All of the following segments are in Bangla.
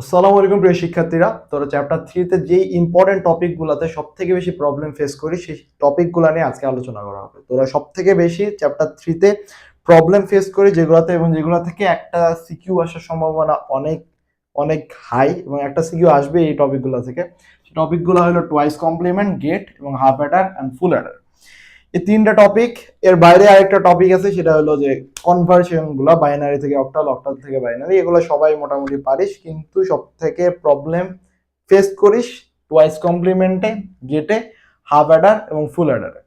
আসসালামু আলাইকুম প্রিয় শিক্ষার্থীরা। তোরা চ্যাপ্টার থ্রিতে যেই ইম্পর্টেন্ট টপিকগুলোতে সব থেকে বেশি প্রবলেম ফেস করি, সেই টপিকগুলো নিয়ে আজকে আলোচনা করা হবে। তোরা সব থেকে বেশি চ্যাপ্টার থ্রিতে প্রবলেম ফেস করি যেগুলোতে এবং যেগুলো থেকে একটা সিকিউ আসার সম্ভাবনা অনেক অনেক হাই এবং একটা সিকিউ আসবে এই টপিকগুলো থেকে। টপিকগুলো হলো টোয়াইস কমপ্লিমেন্ট গেট এবং half adder and full adder এই তিনটা টপিক এর বাইরে আরেকটা টপিক আছে, সেটা হলো যে কনভার্সনগুলা বাইনারি থেকে অক্টাল অক্টাল থেকে বাইনারি এগুলো সবাই মোটামুটি পারিস, কিন্তু সব থেকে প্রবলেম ফেস করিস টুয়াইস কমপ্লিমেন্টে গেটে হাফ অ্যাডার এবং ফুল অ্যাডারে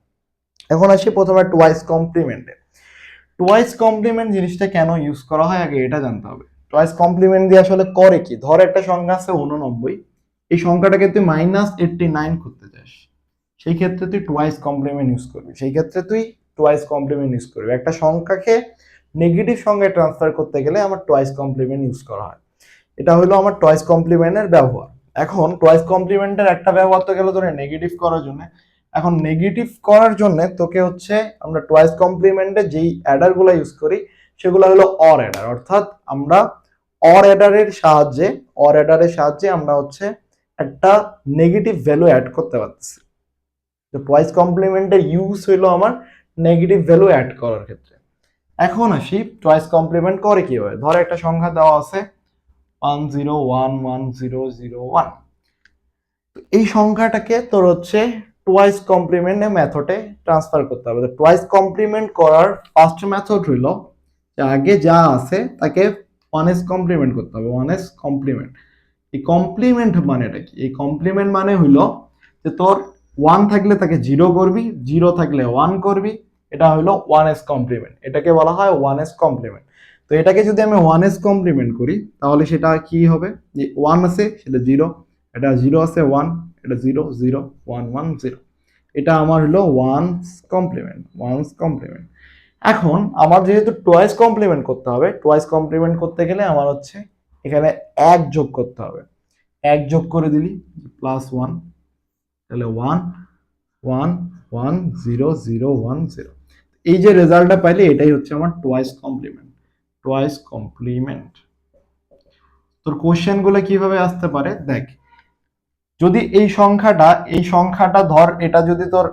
এখন আসি প্রথমে টুয়াইস কমপ্লিমেন্টে টুয়াইস কমপ্লিমেন্ট জিনিসটা কেন ইউজ করা হয়, আগে এটা জানতে হবে। টুয়াইস কমপ্লিমেন্ট দিয়ে আসলে করে কি? ধর একটা সংখ্যা আছে উননব্বই, এই সংখ্যাটাকে তুই মাইনাস এইটটি নাইন করতে চাস। সেই ক্ষেত্রে তুই টোয়াইস কমপ্লিমেন্ট ইউজ করবি, সেই ক্ষেত্রে তুই টোয়াইস কমপ্লিমেন্ট ইউজ করবি। একটা সংখ্যাকে নেগেটিভ সংখ্যায় ট্রান্সফার করতে গেলে আমার টোয়াইস কমপ্লিমেন্ট ইউজ করা হয়। এটা হলো আমার টোয়াইস কমপ্লিমেন্টের ব্যবহার। এখন টোয়াইস কমপ্লিমেন্টের একটা ব্যবহার তো গেল ধরে নেগেটিভ করার জন্য। এখন নেগেটিভ করার জন্য তোকে হচ্ছে আমরা টোয়াইস কমপ্লিমেন্টে যেই অ্যাডারগুলো ইউজ করি, সেগুলো হলো অর অ্যাডার অর্থাৎ আমরা অর অ্যাডারের সাহায্যে অর অ্যাডারের সাহায্যে আমরা হচ্ছে একটা নেগেটিভ ভ্যালু অ্যাড করতে পারতেছি। তো টোয়াইস কমপ্লিমেন্টের ইউজ হইল আমার নেগেটিভ ভ্যালু অ্যাড করার ক্ষেত্রে। এখন আসি টোয়াইস কমপ্লিমেন্ট করে কীভাবে? ধর একটা সংখ্যা দেওয়া আছে one zero one one zero zero one এই সংখ্যাটাকে তোর হচ্ছে টোয়াইস কমপ্লিমেন্টের মেথডে ট্রান্সফার করতে হবে। টোয়াইস কমপ্লিমেন্ট করার ফার্স্ট মেথড হইল আগে যা আছে তাকে ওয়ান এস কমপ্লিমেন্ট করতে হবে ওয়ান এস কমপ্লিমেন্ট এই কমপ্লিমেন্ট মানেটা কি? এই কমপ্লিমেন্ট মানে হইল যে তোর ওয়ান থাকলে তাকে জিরো করবি জিরো থাকলে ওয়ান করবি, এটা হলো ওয়ান এস কমপ্লিমেন্ট এটাকে বলা হয় ওয়ান এস কমপ্লিমেন্ট তো এটাকে যদি আমি ওয়ান এস কমপ্লিমেন্ট করি, তাহলে সেটা কি হবে? যে ওয়ান আছে, সেটা জিরো এটা জিরো আছে ওয়ান এটা zero zero one one zero এটা আমার হলো ওয়ানস কমপ্লিমেন্ট ওয়ানস কমপ্লিমেন্ট এখন আমার যেহেতু টোয়াইস কমপ্লিমেন্ট করতে হবে টোয়াইস কমপ্লিমেন্ট করতে গেলে আমার হচ্ছে এখানে এক যোগ করতে হবে। এক যোগ করে দিলি প্লাস ওয়ান তাহলে one one one zero zero one zero এই যে রেজাল্টটা পাইলে এটাই হচ্ছে আমার টোয়াইস কমপ্লিমেন্ট টোয়াইস কমপ্লিমেন্ট তোর কোশ্চেনগুলো কীভাবে আসতে পারে? দেখ, যদি এই সংখ্যাটা এই সংখ্যাটা ধর, এটা যদি তোর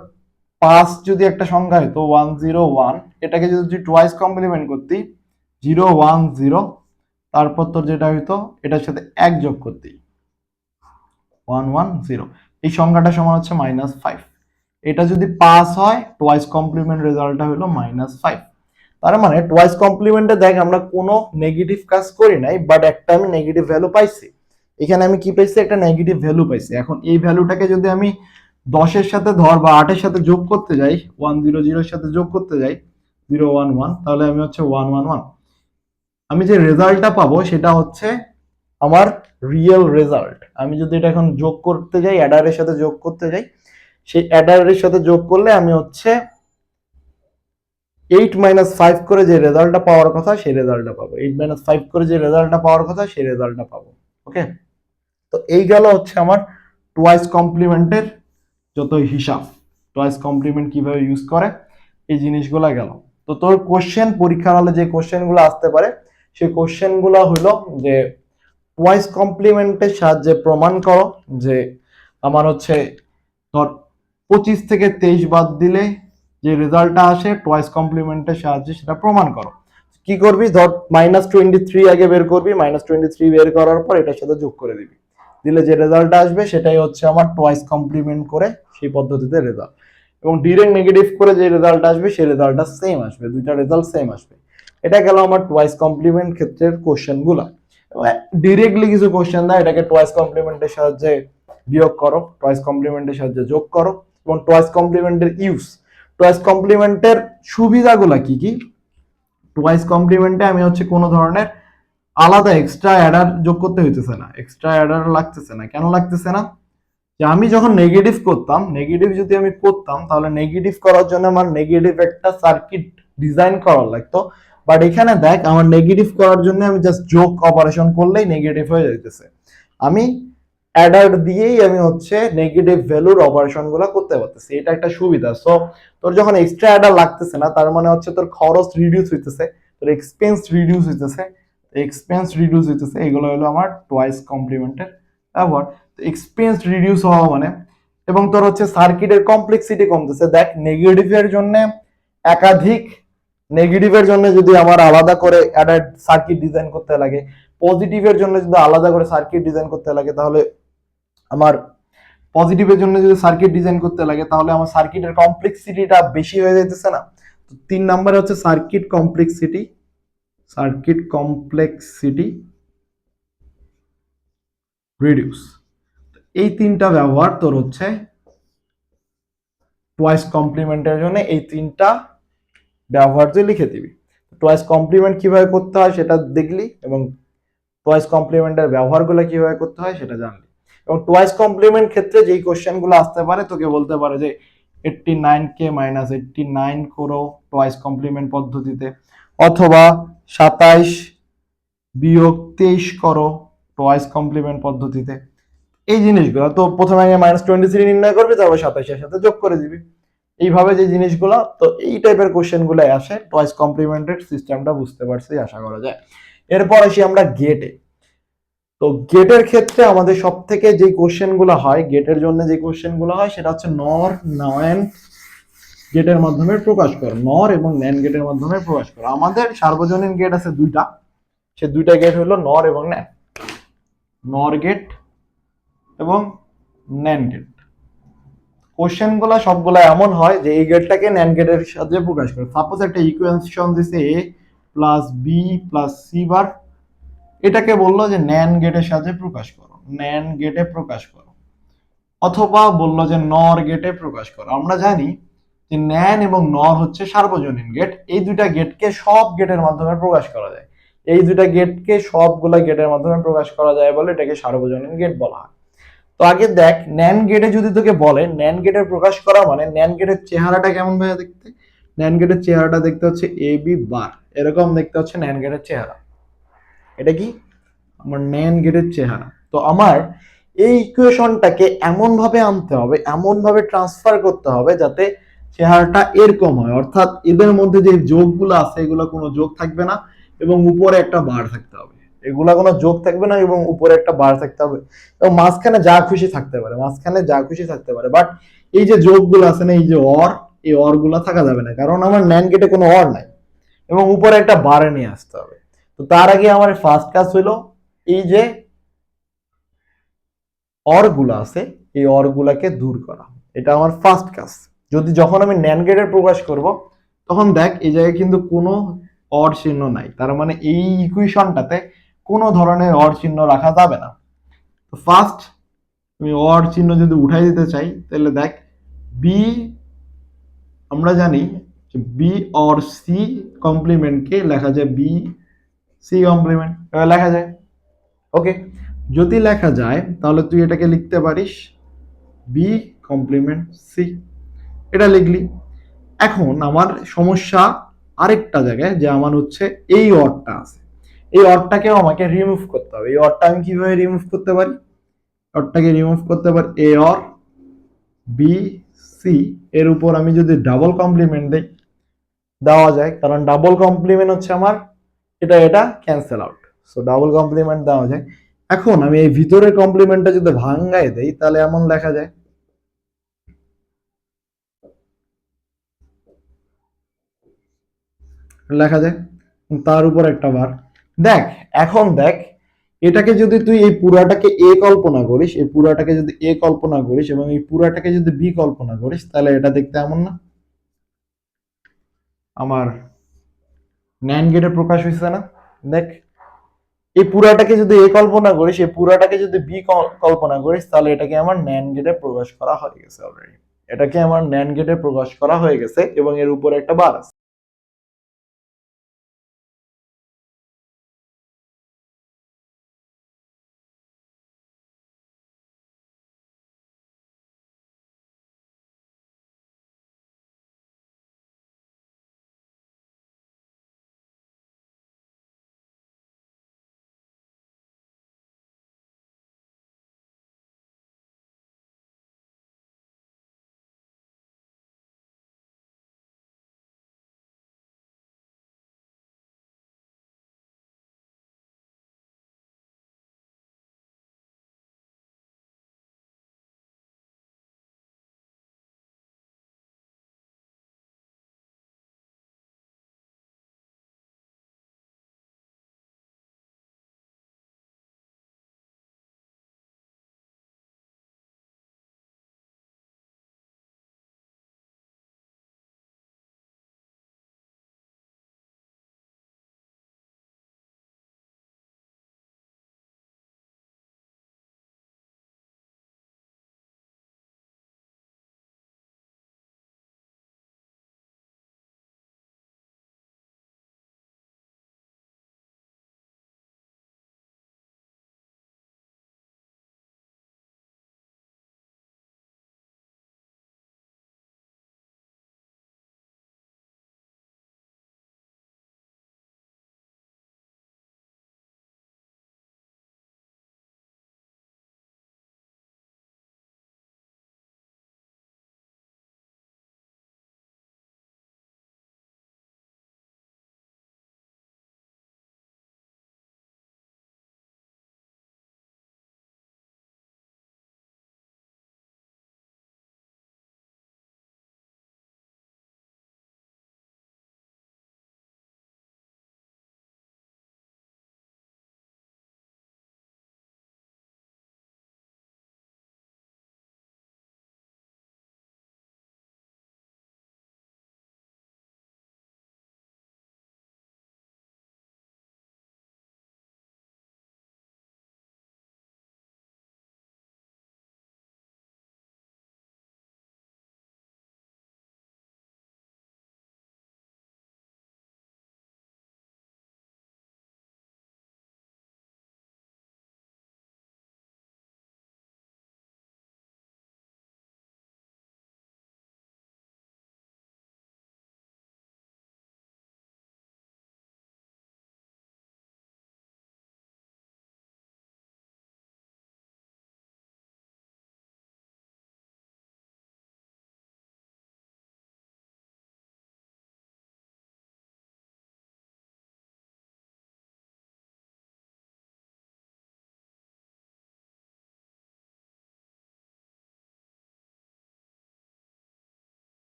পাঁচ যদি একটা সংখ্যা হয়, তো ওয়ান জিরো ওয়ান এটাকে যদি তুই টোয়াইস কমপ্লিমেন্ট করতি জিরো ওয়ান জিরো তারপর তোর যেটা হইতো, এটার সাথে এক যোগ করতি। ওয়ান ওয়ান জিরো এই সংখ্যাটা সমান হচ্ছে মাইনাস ফাইভ এটা যদি পাস হয় টোয়াইস কমপ্লিমেন্ট রেজাল্টটা হলো মাইনাস ফাইভ তার মানে টোয়াইস কমপ্লিমেন্টে দেখ, আমরা কোনো নেগেটিভ কাজ করি নাই বাট একটা আমি নেগেটিভ ভ্যালু পাইছি। এখানে আমি কি পাইছি? একটা নেগেটিভ ভ্যালু পাইছি। এখন এই ভ্যালুটাকে যদি আমি দশের সাথে ধর বা আটের সাথে যোগ করতে যাই ওয়ান জিরো জিরোর সাথে যোগ করতে যাই জিরো ওয়ান ওয়ান তাহলে আমি হচ্ছে ওয়ান ওয়ান ওয়ান আমি যে রেজাল্টটা পাবো, সেটা হচ্ছে আমার রিয়েল রেজাল্ট আমি যদি এটা এখন যোগ করতে যাই অ্যাডারের সাথে যোগ করতে যাই, সেই অ্যাডারের সাথে যোগ করলে আমি হচ্ছে এইট মাইনাস ফাইভ করে যে রেজাল্টটা পাওয়ার কথা, সেই রেজাল্টটা পাবো। এইট মাইনাস ফাইভ করে যে রেজাল্টটা পাওয়ার কথা, সেই রেজাল্টটা পাবো। ওকে তো এই গেল হচ্ছে আমার টোয়াইস কমপ্লিমেন্টের যত হিসাব। টোয়াইস কমপ্লিমেন্ট কীভাবে ইউজ করে, এই জিনিসগুলো গেল। তো তোর কোশ্চেন পরীক্ষার হলে যে কোশ্চেনগুলো আসতে পারে, সেই কোশ্চেনগুলো হলো যে টোয়াইস কমপ্লিমেন্টের সাহায্যে প্রমাণ করো যে আমার হচ্ছে ধর পঁচিশ থেকে তেইশ বাদ দিলে যে রেজাল্টটা আসে টোয়াইস কমপ্লিমেন্টের সাহায্যে সেটা প্রমাণ করো। কি করবি? ধর মাইনাস টোয়েন্টি থ্রি আগে বের করবি মাইনাস টোয়েন্টি থ্রি বের করার পর এটার সাথে যোগ করে দিবি। দিলে যে রেজাল্টটা আসবে সেটাই হচ্ছে আমার টোয়াইস কমপ্লিমেন্ট করে সেই পদ্ধতিতে রেজাল্ট এবং ডিরেক্ট নেগেটিভ করে যে রেজাল্ট আসবে সেই রেজাল্টটা সেম আসবে, দুইটা রেজাল্ট সেম আসবে। এটা গেল আমার টোয়াইস কমপ্লিমেন্ট ক্ষেত্রের কোশ্চেনগুলো ডিরেক্টলি কিছু কোশ্চেন দেয়, এটাকে টোয়াইস কমপ্লিমেন্টের সাহায্যে বিয়োগ করো টোয়াইস কমপ্লিমেন্টের সাহায্যে যোগ করো, এবং টোয়াইস কমপ্লিমেন্টের ইউজ টোয়াইস কমপ্লিমেন্টের সুবিধাগুলো কি কি? টোয়াইস কমপ্লিমেন্টে আমি হচ্ছে কোনো ধরনের আলাদা এক্সট্রা অ্যাডার যোগ করতে হইতেছে না। এক্সট্রা অ্যাডার লাগতেছে না। কেন লাগতেছে না? যে আমি যখন নেগেটিভ করতাম নেগেটিভ যদি আমি করতাম, তাহলে নেগেটিভ করার জন্য আমার নেগেটিভ একটা সার্কিট ডিজাইন করার লাগতো। বাট এখানে দেখ, আমার নেগেটিভ করার জন্য আমি জাস্ট যোগ অপারেশন করলেই নেগেটিভ হয়ে যাইতেছে। আমি অ্যাডার দিয়েই আমি হচ্ছে নেগেটিভ ভ্যালুর অপারেশনগুলো করতে পারতেছি। এটা একটা সুবিধা। সো তোর যখন এক্সট্রা অ্যাডার লাগতেছে না, তার মানে হচ্ছে তোর খরচ রিডিউস হইতেছে, তোর এক্সপেন্স রিডিউস হইতেছে এক্সপেন্স রিডিউস হইতেছে, এগুলো হলো আমার টোয়াইস কমপ্লিমেন্টের ব্যবহার। এক্সপেন্স রিডিউস হওয়া মানে এবং তোর হচ্ছে সার্কিটের কমপ্লেক্সিটি কমতেছে। দেখ নেগেটিভের জন্য একাধিক নেগেটিভের জন্য যদি আমার আলাদা করে একটা সার্কিট ডিজাইন করতে লাগে পজিটিভের জন্য যদি আলাদা করে সার্কিট ডিজাইন করতে লাগে, তাহলে আমার পজিটিভের জন্য যদি সার্কিট ডিজাইন করতে লাগে, তাহলে আমার সার্কিটের কমপ্লেক্সিটিটা বেশি হয়ে যাইতেছে না। তো তিন নম্বরে হচ্ছে circuit complexity circuit complexity reduce এই তিনটা ব্যবহার তোর হচ্ছে টুয়াইস কমপ্লিমেন্টের জন্য এই তিনটা ব্যবহার তুই লিখে দিবি। টয়েস কমপ্লিমেন্ট কীভাবে করতে হয় সেটা দেখলি এবং টয়েস কমপ্লিমেন্টের ব্যবহারগুলো কীভাবে করতে হয় সেটা জানলি। এবং টয়েস কমপ্লিমেন্ট ক্ষেত্রে যেই কোশ্চেনগুলো আসতে পারে তোকে বলতে পারে যে এইটটি নাইন কে মাইনাস এইটটি নাইন করো টয়েস কমপ্লিমেন্ট পদ্ধতিতে। অথবা সাতাইশ বিয়োগ তেইশ করো টয়েস কমপ্লিমেন্ট পদ্ধতিতে। এই জিনিসগুলো তো প্রথমে আগে মাইনাস টোয়েন্টি থ্রি নির্ণয় করবি, তারপর সাতাইশের সাথে যোগ করে দিবি। এইভাবে যে জিনিসগুলো, তো এই টাইপের কোশ্চেনগুলো আসে টয়েস কমপ্লিমেন্টেড সিস্টেমটা বুঝতে পারছি, আশা করা যায়। এরপর আসি আমরা গেটে তো গেটের ক্ষেত্রে আমাদের সব থেকে যে কোশ্চেনগুলো হয় গেটের জন্য যে কোশ্চেনগুলো হয়, সেটা হচ্ছে নর নয়ন গেটের মাধ্যমে প্রকাশ কর। নর এবং ন্যান গেটের মাধ্যমে প্রকাশ কর। আমাদের সার্বজনীন গেট আছে দুইটা। সে দুইটা গেট হলো নর এবং ন্যান নর গেট এবং ন্যান গেট কোশ্চেনগুলা সবগুলা এমন হয় যে এই গেটটাকে ন্যান গেটের সাথে প্রকাশ করে। সাপোজ একটা ইকুয়েশন দিছে A plus B plus C bar এটাকে বলল যে ন্যান গেটের সাথে প্রকাশ করো। ন্যান গেটে প্রকাশ করো। অথবা বলল যে নর গেটে প্রকাশ করো। আমরা জানি যে ন্যান এবং নর হচ্ছে সার্বজনীন গেট এই দুইটা গেটকে সব গেটের মাধ্যমে প্রকাশ করা যায়। এই দুইটা গেটকে সবগুলা গেটের মাধ্যমে প্রকাশ করা যায় বলে এটাকে সার্বজনীন গেট বলা হয়। তো আগে দেখ ন্যান গেটে যদি তোকে বলে ন্যান গেটের প্রকাশ করা মানে ন্যান গেটের চেহারাটা কেমন ভাবে দেখতে? ন্যান গেটের চেহারাটা দেখতে হচ্ছে এ বি বার এরকম দেখতে হচ্ছে ন্যান গেটের চেহারা। এটা কি? আমার ন্যান গেটের চেহারা। তো আমার এই ইকুয়েশনটাকে এমন ভাবে আনতে হবে এমন ভাবে ট্রান্সফার করতে হবে যাতে চেহারাটা এরকম হয়। অর্থাৎ এদের মধ্যে যে যোগগুলো আছে, এগুলো কোনো যোগ থাকবে না এবং উপরে একটা বার থাকতে হবে। এগুলা কোনো যোগ থাকবে না এবং উপরে একটা বার থাকতে হবে। এবং মাঝখানে যা খুশি থাকতে পারে, মাঝখানে যা খুশি থাকতে পারে। বাট এই যে যোগগুলো আছে না, এই যে অর এই থাকা যাবে না। কারণ আমার ন্যান গেটে কোনো অর নাই। এবং উপরে একটা বারে নিয়ে আসতে হবে। তো তার আগে আমার ফার্স্ট কাজ এই যে অরগুলা আছে, এই অর গুলাকে দূর করা। এটা আমার ফার্স্ট কাজ। যদি যখন আমি ন্যান গেটের প্রকাশ করব, তখন দেখ, এই জায়গায় কিন্তু কোনো অর চিহ্ন নাই। তার মানে এই ইকুয়েশনটাতে কোনো ধরনের অর চিহ্ন রাখা যাবে না। তো ফার্স্ট আমি অর চিহ্ন যদি উঠাই দিতে চাই, তাহলে দেখ বি আমরা জানি বি অর সি কমপ্লিমেন্টকে লেখা যায় বি সি কমপ্লিমেন্ট লেখা যায়। ওকে যদি লেখা যায়, তাহলে তুই এটাকে লিখতে পারিস বি কমপ্লিমেন্ট সি এটা লিখলি। এখন আমার সমস্যা আরেকটা জায়গায়, যে আমার হচ্ছে এই অরটা আছে। এই অরটাকেও আমাকে রিমুভ করতে হবে। এই অরটা আমি কীভাবে রিমুভ করতে পারি? অরটাকে রিমুভ করতে পারি এ অর বি সি এর উপর আমি যদি ডাবল কমপ্লিমেন্ট দেই, দেওয়া যায়। কারণ ডাবল কমপ্লিমেন্ট হচ্ছে আমার এটা এটা cancel out so double complement দেওয়া যায়। এখন আমি এই ভিতরের কমপ্লিমেন্টটা যদি ভাঙ্গায় দেই, তাহলে এমন লেখা যায় লেখা যায়, তার উপর একটা বার দেখ, এখন দেখ, এটাকে যদি তুই এই পুরাটাকে এ কল্পনা করিস, এই পুরাটাকে যদি এ কল্পনা করিস এবং এই পুরাটাকে যদি বি কল্পনা করিস, তাহলে এটা দেখতে এমন না? আমার ন্যান গেটে প্রকাশ হয়েছে না? দেখ, এই পুরাটাকে যদি এ কল্পনা করিস, এই পুরাটাকে যদি বি কল্পনা করিস, তাহলে এটাকে আমার ন্যান গেটে প্রকাশ করা হয়ে গেছে অলরেডি এটাকে আমার ন্যান গেটে প্রকাশ করা হয়ে গেছে এবং এর উপরে একটা বার আছে।